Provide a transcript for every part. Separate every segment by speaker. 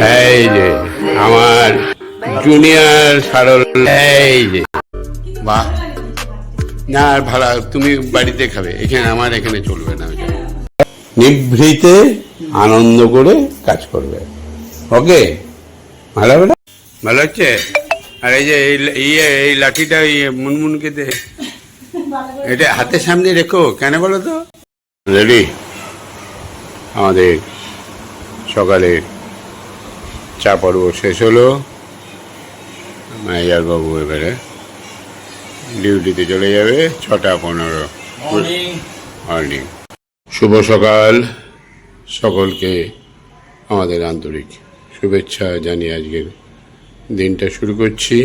Speaker 1: এই যে, আমার জুনিয়র সারল, এই যে। বাহ। না, আর ভাড়া তুমি বাড়িতে খাবে, এখানে আমার এখানে চলবে না। নিভৃতে আনন্দ করে কাজ করবে। ওকে? ভালো হবে না ভালো হচ্ছে? আর এই যে ইয়ে এই লাঠিটা ইয়ে মুনমুনকে দে। এটা হাতের সামনে রেখো, কেন বলো তো? রেডি আমাদের সকালে চা পর্ব শেষ হলো। মাইয়ার বাবু এবারে ডিউটিতে চলে যাবে ছটা পনেরো। মর্নিং শুভ সকাল। সকলকে আমাদের আন্তরিক শুভেচ্ছা জানিয়ে আজকের দিনটা শুরু করছি।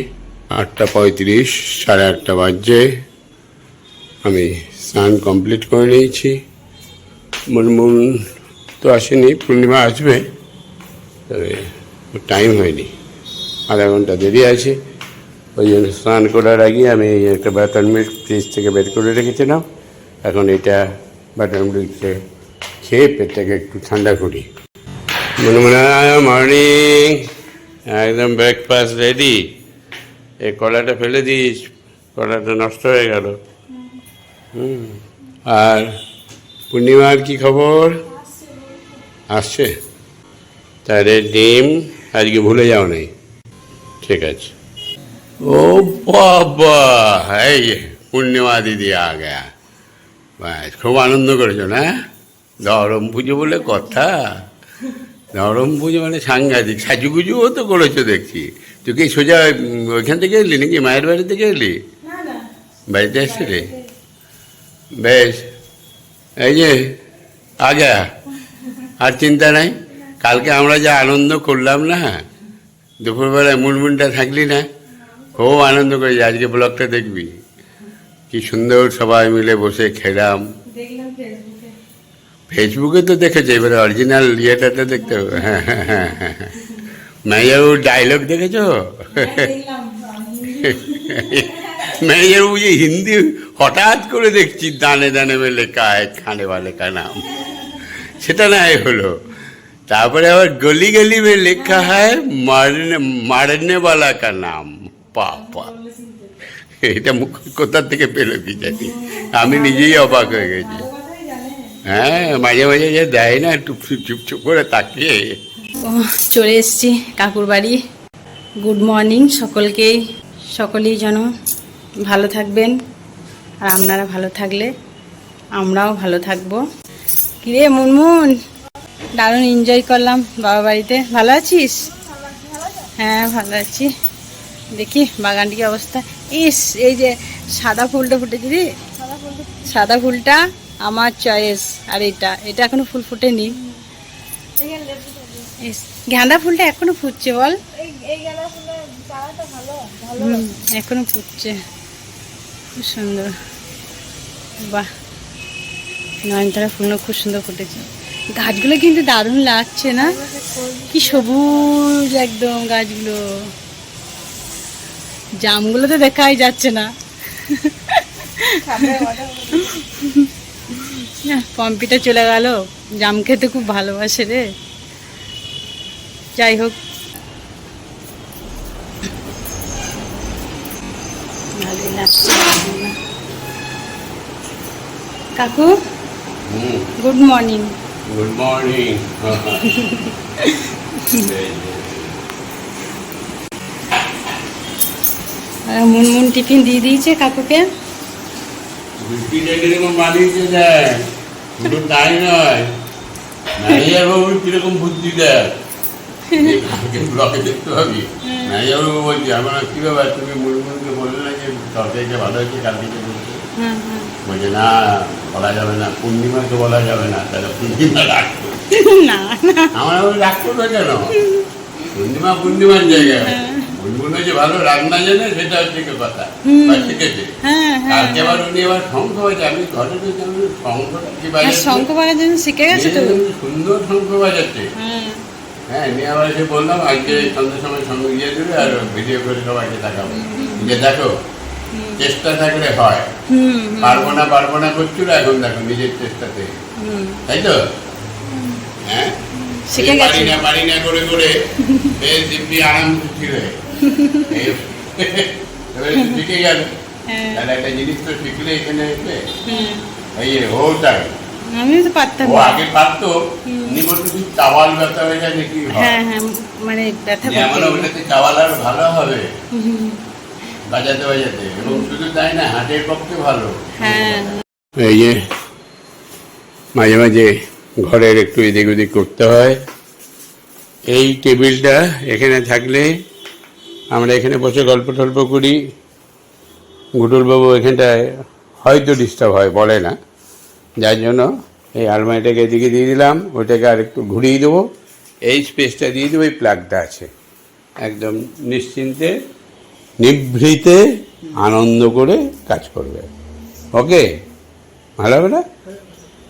Speaker 1: আটটা পঁয়ত্রিশ সাড়ে আটটা বাজছে। আমি স্নান কমপ্লিট করে নিয়েছি। মুনমুন তো আসেনি পূর্ণিমা আসবে। তবে টাইম হয়নি। আধা ঘণ্টা দেরি আছে ওই জন্য স্নান করার আগে আমি এই একটা বাটার মিল্ক ফ্রিজ থেকে বের করে রেখেছিলাম। এখন এটা বাটার মিল্ককে খেয়ে পেটটাকে একটু ঠান্ডা করি। মনে মনে হয় মর্নিং একদম ব্রেকফাস্ট রেডি এই কলাটা ফেলে দিস কলাটা নষ্ট হয়ে গেল। হুম আর পূর্ণিমার কি খবর? আসছে? তাহলে ডিম আজকে ভুলে যাও নাই। ঠিক আছে। ও বাবা এই পূর্ণিমা দিদি আ গয়া। ব্যাস খুব আনন্দ করেছ না? ধরম পুজো বলে কথা। ধরম পুজো মানে সাংঘাতিক। সাজুগুজুও তো করেছ দেখছি। তুই কি সোজা ওইখান থেকে এলি নাকি? মায়ের বাড়ি থেকে এলি? বাড়িতে এসেছিলে? বেশ। এই যে আগা আর চিন্তা নাই? কালকে আমরা যা আনন্দ করলাম না দুপুরবেলায় মুনমুনটা থাকলি না খুব আনন্দ করেছি আজকে ব্লগটা দেখবি। কি সুন্দর সবাই মিলে বসে খেলাম।
Speaker 2: ফেসবুকে।
Speaker 1: তো দেখেছে এবারে অরিজিনাল ইয়েটাতে দেখতে হবে। হ্যাঁ হ্যাঁ হ্যাঁ ডায়লগ দেখেছ? মেয়ের বুঝি হিন্দি হঠাৎ করে দেখছি দানে দানে মেলে কায় খানে বা লেখা নাম। সেটা নাই হলো। তারপরে আবার গলি গলি লেখা হয় মারনে মারনে বালা কা নাম, পাপা। এটা মুখ কোথা থেকে পেল কি জানি। আমি নিজেই অবাক হয়ে গেছি। হ্যাঁ মাঝে মাঝে যে দেয় না, একটু চুপ চুপ করে তাকিয়ে।
Speaker 2: চলে এসছি কাকুর বাড়ি। গুড মর্নিং সকলকেই সকলেই যেন ভালো থাকবেন। আর আপনারা ভালো থাকলে আমরাও ভালো থাকব। কিরে মুনমুন? দারুণ এনজয় করলাম বাবা বাড়িতে। ভালো আছিস? হ্যাঁ ভালো আছি। দেখি বাগানটি অবস্থা। ইস, এই যে সাদা ফুলটা ফুটেছে রে। সাদা ফুলটা আমার চয়েস আর এটা এটা এখনও ফুল ফুটেনি। গাঁদা ফুলটা এখনও ফুটছে বল। এখনও ফুটছে। খুব সুন্দর। বাহ, নয়নতারা ফুলও খুব সুন্দর ফুটেছে। গাছগুলো কিন্তু দারুণ লাগছে না? কি সবুজ একদম গাছগুলো। জামগুলো তো দেখাই যাচ্ছে না। পম্পিটা চলে গেল। জাম খেতে খুব ভালোবাসে রে। যাই হোক। কাকু good morning.
Speaker 1: Good morning
Speaker 2: Munmun tiffin দিয়ে দিয়েছে কাকুকে?
Speaker 1: এরকম বানিয়েছে দেয়? শুধু তাই নয়। নাইয়া বাবু কীরকম বুদ্ধি দেয়? ব্লকে দেখতে পাবি নাইয়া বাবু বলছি আমার কি ব্যাপার? তুমি মুরমুরকে বললে না যে তরকারিটা ভালো হয়েছে কালকে বলছে? বলছে না বলা যাবে না। পূর্ণিমা তো বলা যাবে না তাহলে পূর্ণিমা রাগ
Speaker 2: না না।
Speaker 1: আমার রাগ করবে কেন? পূর্ণিমা পূর্ণিমার জায়গায় বুনবুনে যে ভালো রান্না জানে সেটা হচ্ছে কি কথা?
Speaker 2: হুম।
Speaker 1: বা শিখেছে।
Speaker 2: হ্যাঁ হ্যাঁ
Speaker 1: কালকে আবার উনি আবার শঙ্খ বাজে আমি ঘরে তো শঙ্খটা কি বাজাচ্ছে?
Speaker 2: শঙ্খ বাজার জন্য শিখে গেছে তো?
Speaker 1: সুন্দর শঙ্খ বাজাচ্ছে।
Speaker 2: হ্যাঁ
Speaker 1: হ্যাঁ নিয়ে আবার এসে বললাম আজকে সন্ধ্যের সময় সঙ্গে গিয়ে দেবে আর ভিডিও করে সবাইকে দেখাবো। যে দেখো চেষ্টা থাকলে হয়। পারব না পারব না করছিল এখন দেখো নিজের চেষ্টাতে। তাই তো? হ্যাঁ? পারি না পারি না করে করে বেশ দিব্যি আরাম ছিল শিখে গেল।
Speaker 2: হ্যাঁ।
Speaker 1: তাহলে একটা জিনিস তো শিখলে এখানে এসে এই যে ওটাই
Speaker 2: আমি তো পারতাম
Speaker 1: ও আগে পারতো উনি বলতো কি চাওয়াল ব্যথা হয়ে যায় নাকি
Speaker 2: হ্যাঁ? হ্যাঁ মানে ব্যথা
Speaker 1: যে আমরা ওটাতে চাওয়াল আর ভালো হবে। বাজাতে বাজাতে। এবং শুধু তাই না হাটের পক্ষে ভালো।
Speaker 2: হ্যাঁ।
Speaker 1: এই যে মাঝে মাঝে ঘরের একটু এদিক ওদিক করতে হয়। এই টেবিলটা এখানে থাকলে আমরা এখানে বসে গল্প টল্প করি। গুটুলবাবু এখানটায় হয়তো ডিস্টার্ব হয় বলে না। যার জন্য এই আলমারিটাকে এদিকে দিয়ে দিলাম ওইটাকে আর একটু ঘুরিয়ে দেবো। এই স্পেসটা দিয়ে দেবো এই প্লাগটা আছে। একদম নিশ্চিন্তে নিভৃতে আনন্দ করে কাজ করবে। ওকে? ভালো হবে না?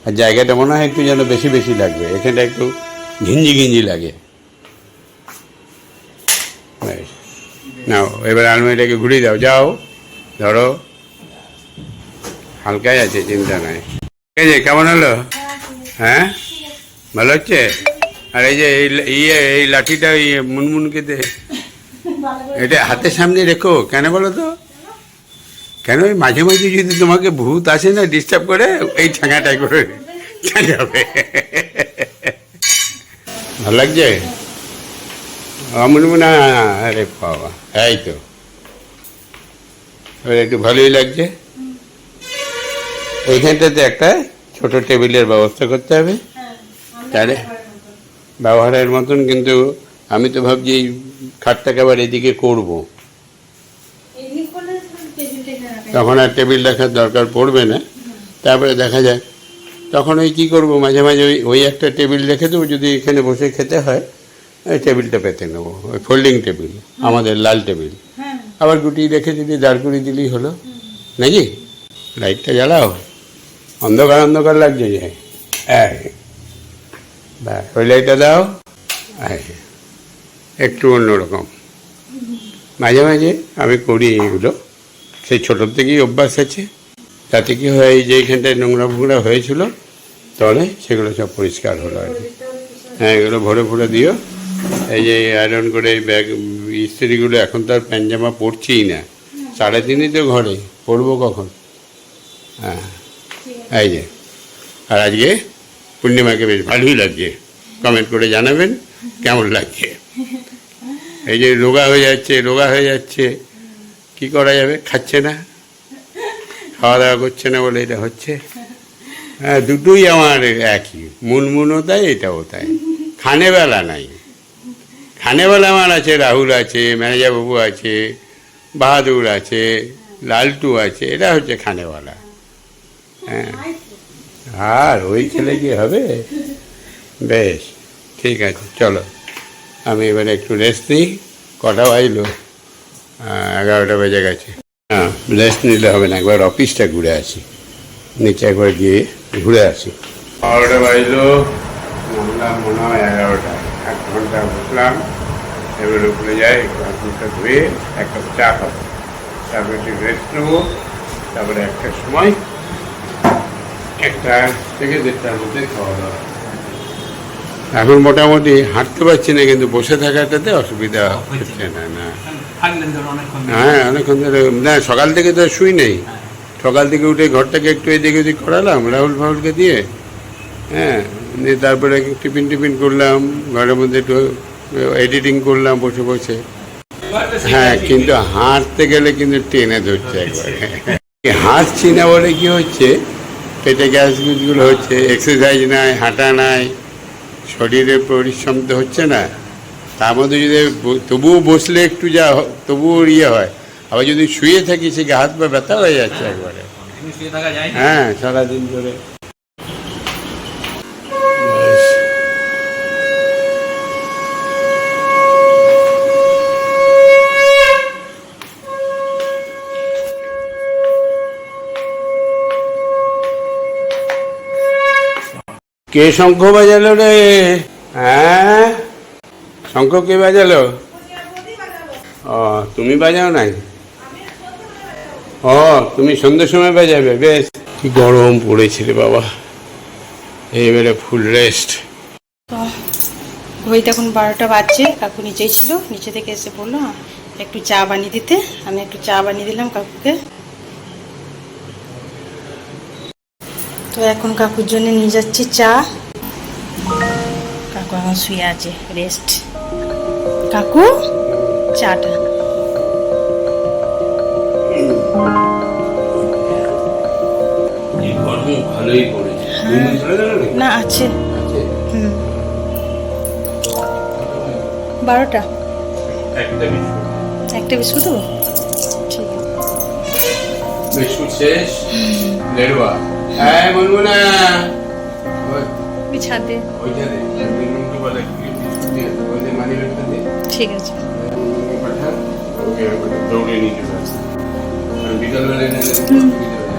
Speaker 1: আর জায়গাটা মনে হয় একটু যেন বেশি বেশি লাগবে। এখানটা একটু ঘিঞ্জি ঘিঞ্জি লাগে। নাও, এবার আলমারিটাকে ঘুরিয়ে দাও। যাও, ধরো। হালকাই আছে, চিন্তা নাই। ঠিক আছে কেমন হলো? হ্যাঁ? ভালো হচ্ছে? আর এই যে, এই ইয়ে এই লাঠিটা ওই মুনমুনকে দে এটা হাতের সামনে রেখো কেন বলো তো? কেন ওই মাঝে মাঝে যদি তোমাকে ভূত আসে না ডিস্টার্ব করে এই ঠেঙাটাই করে ঠেঙাবে ভালো লাগছে? আমার মনে হয় আরে বাবা এই তো। একটু ভালোই লাগছে। এইখানটাতে একটা ছোট টেবিলের ব্যবস্থা করতে হবে। তাহলে ব্যবহারের মতন কিন্তু আমি তো ভাবছি এই খাটটাকে আবার এদিকে করব। তখন আর টেবিল রাখার দরকার পড়বে না। তারপরে দেখা যায় তখন ওই কী করব? মাঝে মাঝে ওই ওই একটা টেবিল রেখে দেবো যদি এখানে বসে খেতে হয় ওই টেবিলটা পেতে নেব। ওই ফোল্ডিং টেবিল আমাদের লাল টেবিল।
Speaker 2: হ্যাঁ
Speaker 1: আবার গুটি রেখে যদি দাঁড় করিয়ে দিলেই হলো। নাকি? লাইটটা জ্বালাও। অন্ধকার অন্ধকার লাগছে যে। হ্যাঁ ওই লাইটটা দাও। এই, একটু অন্যরকম। মাঝে মাঝে আমি করি এগুলো সেই ছোটোর থেকেই অভ্যাস আছে। তাতে কি হয়, এই যে এইখানটায় নোংরা ফোংরা হয়েছিল তলে সেগুলো সব পরিষ্কার হলো আর কি। হ্যাঁ এগুলো ভরে ভরে দিও। এই যে আয়রন করে এই ব্যাগ ইস্ত্রিগুলো এখন তো আর প্যান্ট জামা পরছিই না। সাড়ে তিনই তো ঘরে, পরবো কখন? হ্যাঁ এই যে। আর আজকে পূর্ণিমাকে বেশ ভালোই লাগছে। কমেন্ট করে জানাবেন, কেমন লাগছে? এই যে রোগা হয়ে যাচ্ছে, রোগা হয়ে যাচ্ছে, কি করা যাবে? খাচ্ছে না? খাওয়া দাওয়া করছে না বলে এটা হচ্ছে? হ্যাঁ দুটোই আমার একই। মুনমুনও তাই, এটাও তাই। খানেবেলা নাই। খানেবেলা আমার আছে, রাহুল আছে, ম্যানেজার বাবু আছে, বাহাদুর আছে, লালটু আছে, এটা হচ্ছে খানেওয়ালা হ্যাঁ। আর ওই ছেলে কি হবে? বেশ, ঠিক আছে, চলো। আমি এবারে একটু রেস্ট নিই, কটা বাজলো? এগারোটা বেজে গেছে। হ্যাঁ রেস্ট নিলে হবে না, একবার অফিসটা ঘুরে আসি। নিচে একবার গিয়ে ঘুরে আসি। বারোটা বাজলো, নামলাম মনে হয় এগারোটা। এক ঘণ্টা বসলাম এবার উপরে যাই, একটু হাত মুখটা ধুয়ে এক কাপ চা খাব। তারপরে একটু রেস্ট নেব, তারপরে একটা সময়, একটা থেকে দেড়টার মধ্যে খাওয়া দাওয়া। এখন মোটামুটি হাঁটতে পারছি না কিন্তু বসে থাকাটাতে অসুবিধা হচ্ছে না না। হ্যাঁ অনেকক্ষণ ধরে। না সকাল থেকে তো শুই নেই। সকাল থেকে উঠে ঘরটাকে একটু এদিক ওদিক করালাম রাহুল ফাহুলকে দিয়ে। হ্যাঁ দিয়ে তারপরে টিফিন টিফিন করলাম ঘরের মধ্যে একটু এডিটিং করলাম বসে বসে। হ্যাঁ কিন্তু হাঁটতে গেলে কিন্তু টেনে ধরছে একবারে। হাঁটছি না বলে কি হচ্ছে? পেটে গ্যাসগুলো হচ্ছে এক্সারসাইজ নাই হাঁটা নাই। শরীরের পরিশ্রম তো হচ্ছে না। তার মধ্যে যদি তবুও বসলে একটু যা তবুও ইয়ে হয়। আবার যদি শুয়ে থাকি সে হাত পা ব্যথা হয়ে যাচ্ছে একবারে। হ্যাঁ সারাদিন ধরে। কে শঙ্খ বাজালো রে? হ্যাঁ? শঙ্খ কে বাজালো? ও, তুমি বাজাও নাই? ও, তুমি সন্ধ্যের সময় বাজাবে, বেশ। কি গরম পড়েছিল বাবা। এবারে ফুল রেস্ট।
Speaker 2: ঘড়িতে এখন বারোটা বাজছে, কাকু নিচেই ছিল, নিচে থেকে এসে বলল একটু চা বানিয়ে দিতে। আমি একটু চা বানিয়ে দিলাম কাকুকে। তো এখন কাকুর জন্য নিয়ে যাচ্ছি চা। কাকু এখন শুয়ে আছে রেস্ট কাকু? চাটা। হ্যাঁ। না আছে।
Speaker 1: আছে?
Speaker 2: হুম। বারোটা।
Speaker 1: একটা বিস্কুট।
Speaker 2: দেবো? ঠিক
Speaker 1: বিস্কুট শেষ। লেড়ুয়া। হ্যাঁ বলব না। ওইখানে। বলে মানি ব্যাগটা
Speaker 2: ঠিক আছে।
Speaker 1: পাঠা ওকে ওকে দৌড়ে নিয়ে চলে বিকালবেলা এনে
Speaker 2: হুম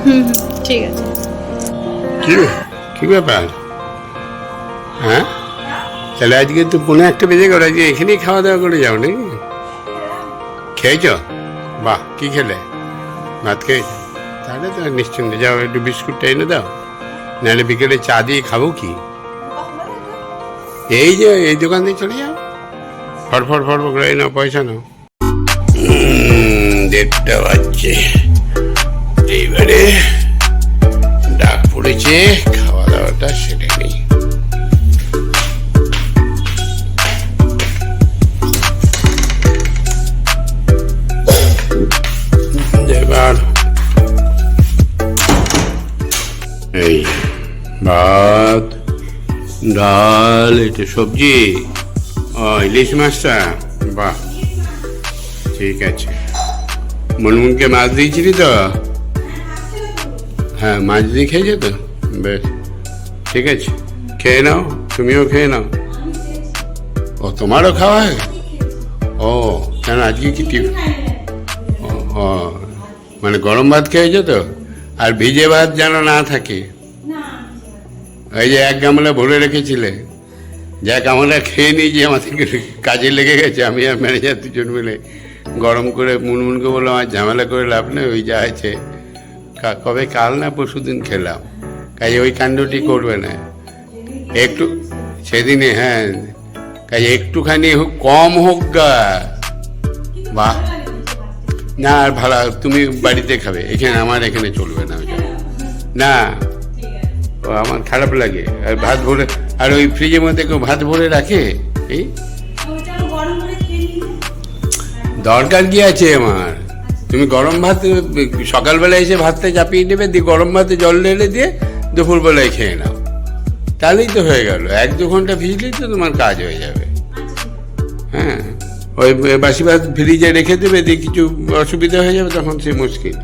Speaker 2: হুম ঠিক আছে।
Speaker 1: কি কি ব্যাপার? হ্যাঁ? তাহলে আজকে তো পনেরো একটা বেজে গেল আজকে এখানেই খাওয়া দাওয়া করে যাও নাকি? খেয়েছ? বাহ কি খেলে? ভাত খেয়েছ? তাহলে তো নিশ্চিন্ত যাও, একটু বিস্কুটটা এনে দাও। নাহলে বিকেলে চা দিয়ে খাব কি? এই যে, এই দোকান দিয়ে চলে যাও। ফটফট ফটফট করে নাও, পয়সা নাও। দেড়টা বাজছে। এইবারে ডাক পড়েছে, খাওয়া ভাত ডাল এটা সবজি ও ইলিশ মাছটা? বাহ ঠিক আছে। মনমুনকে মাছ দিয়েছিলি তো? হ্যাঁ মাছ দিয়ে খেয়েছো তো? বেশ ঠিক আছে। খেয়ে নাও তুমিও খেয়ে নাও। ও তোমারও খাওয়া হয়? ও কেন আজকে কি টিফ? ও, ও মানে গরম ভাত খেয়েছো তো? আর ভিজে ভাত যেন না থাকে। ওই যে এক গামলা ভরে রেখেছিলে। যাক, আমরা খেয়ে নিয়েছি আমাদের কাজে লেগে গেছে। আমি আর ম্যানেজার দুজন মিলে গরম করে মুনমুনকে বললাম, আর ঝামেলা করে লাভ নেই, ওই যা আছে। কবে কাল না পরশু দিন খেলাম। কাজে ওই কাণ্ডটি করবে না। একটু, সেদিনে হ্যাঁ। কাজে একটুখানি হোক, কম হোক গা। বাহ। না, আর ভালো, তুমি বাড়িতে খাবে। এখানে, আমার এখানে চলবে না না। আমার খারাপ লাগে। আর ভাত ভরে, আর ওই ফ্রিজের মধ্যে কেউ ভাত ভরে রাখে? এই? দরকার কি আছে আমার? তুমি গরম ভাত সকালবেলা এসে ভাতটা চাপিয়ে দেবে দিয়ে গরম ভাতে জল ঢেলে দিয়ে দুপুরবেলায় খেয়ে নাও। তাহলেই তো হয়ে গেল। এক দু ঘণ্টা ভিজলেই তো তোমার কাজ হয়ে যাবে। হ্যাঁ। ওই বাসি ভাত ফ্রিজে রেখে দেবে, দিয়ে কিছু অসুবিধা হয়ে যাবে, তখন সে মুশকিল।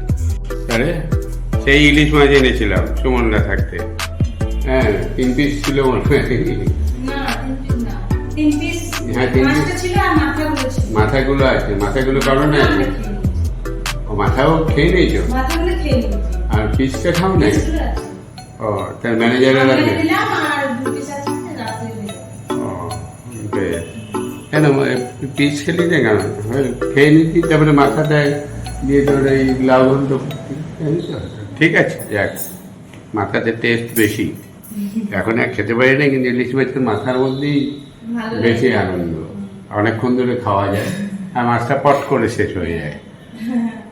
Speaker 1: আরে, সেই ইলিশ মাছ এনেছিলাম সুমনরা থাকতে। হ্যাঁ তিন পিস ছিল মনে হয়। হ্যাঁ তিন পিস মাথাগুলো আছে মাথাগুলো কারণ আছে। ও মাথাও খেয়ে নিয়েছো? আর পিসটা খাও নাই ও তার ম্যানেজারের আছে। কেন পিস খেলি না কেন? হ্যাঁ, খেয়ে নিচ্ছি তারপরে মাথাটায় দিয়ে তোর এই লাউ ঘন্ট ঠিক আছে যাক। মাথাতে টেস্ট বেশি। এখন আর খেতে পারি না কিন্তু ইলিশ মাছের মাথার মধ্যেই বেশি আনন্দ। অনেকক্ষণ ধরে খাওয়া যায় আর মাছটা পট করে শেষ হয়ে যায়।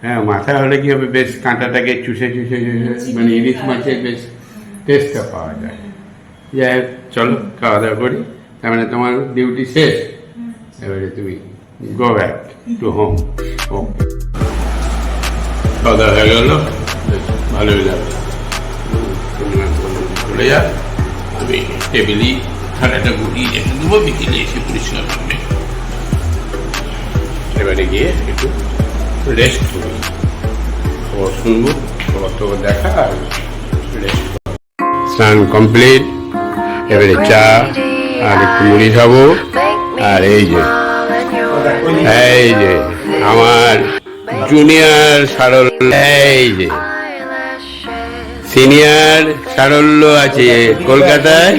Speaker 1: হ্যাঁ মাথা হলে কি হবে বেশ কাঁটাটাকে চুষে চুষে চুষে মানে ইলিশ মাছের বেশ টেস্টটা পাওয়া যায়। যাই হোক, চলো খাওয়া দাওয়া করি। তার মানে তোমার ডিউটি শেষ। এবারে তুমি go back to home okay খাওয়া দাওয়া হয়ে গেল। ভালোই লাগল হুম, চলে আমি টেবিলই খাটাটা গুটিয়ে রেখে দেবো, বিকেলে এসে পরিষ্কার করবে। এবারে গিয়ে একটু রেস্ট করি। খবর শুনব, খবর টবর দেখা আর রেস্ট স্নান কমপ্লিট এবারে চা আর একটু মুড়ি খাব। আর এই যে এই যে, আমার জুনিয়র সারল্য এই যে। সিনিয়র সারল্য আছে কলকাতায়,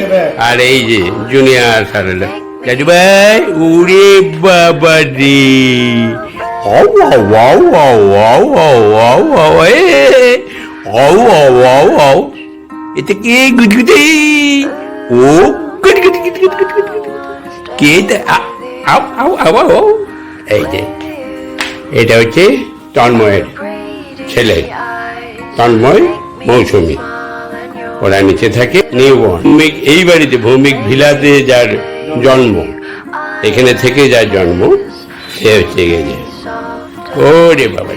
Speaker 1: আর এই যে জুনিয়র সারল্য। জাজু ভাই উড়ে বাবা রে। আউ এ। আউ আউ আউ আউ এটা কি গুটগুটি ও কে এই যে, এটা হচ্ছে তন্ময়ের ছেলে। তন্ময় মৌসুমী ওরা নিচে থাকে নিউবর্ন ভৌমিক এই বাড়িতে ভৌমিক ভিলাতে যার জন্ম এখানে থেকে যার জন্ম সে হচ্ছে গেছে যে ওরে বাবা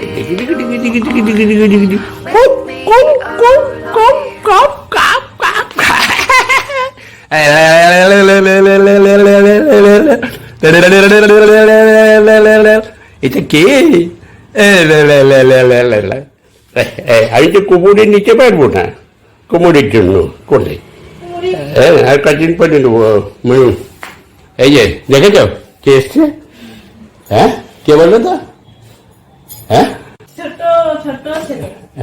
Speaker 1: এটা কে আমি তো কোমরে নিতে পারব না কোমরের জন্য করলে। হ্যাঁ আর কাজিন পরে নেব ময়ূর এই যে দেখেছ কে এসছে? হ্যাঁ কে বলো তো? হ্যাঁ?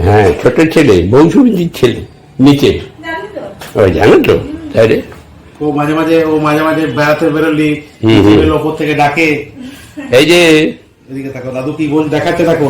Speaker 1: হ্যাঁ ছোট ছেলে বংশবৃদ্ধির ছেলে নিচে। ও জানো তো? তাই রে।
Speaker 3: ও মাঝে মাঝে ও মাঝে মাঝে বেড়াতে বেরোলি। ওপর থেকে ডাকে।
Speaker 1: এই যে
Speaker 3: এদিকে দেখো দাদু কি বল দেখাচ্ছে দেখো।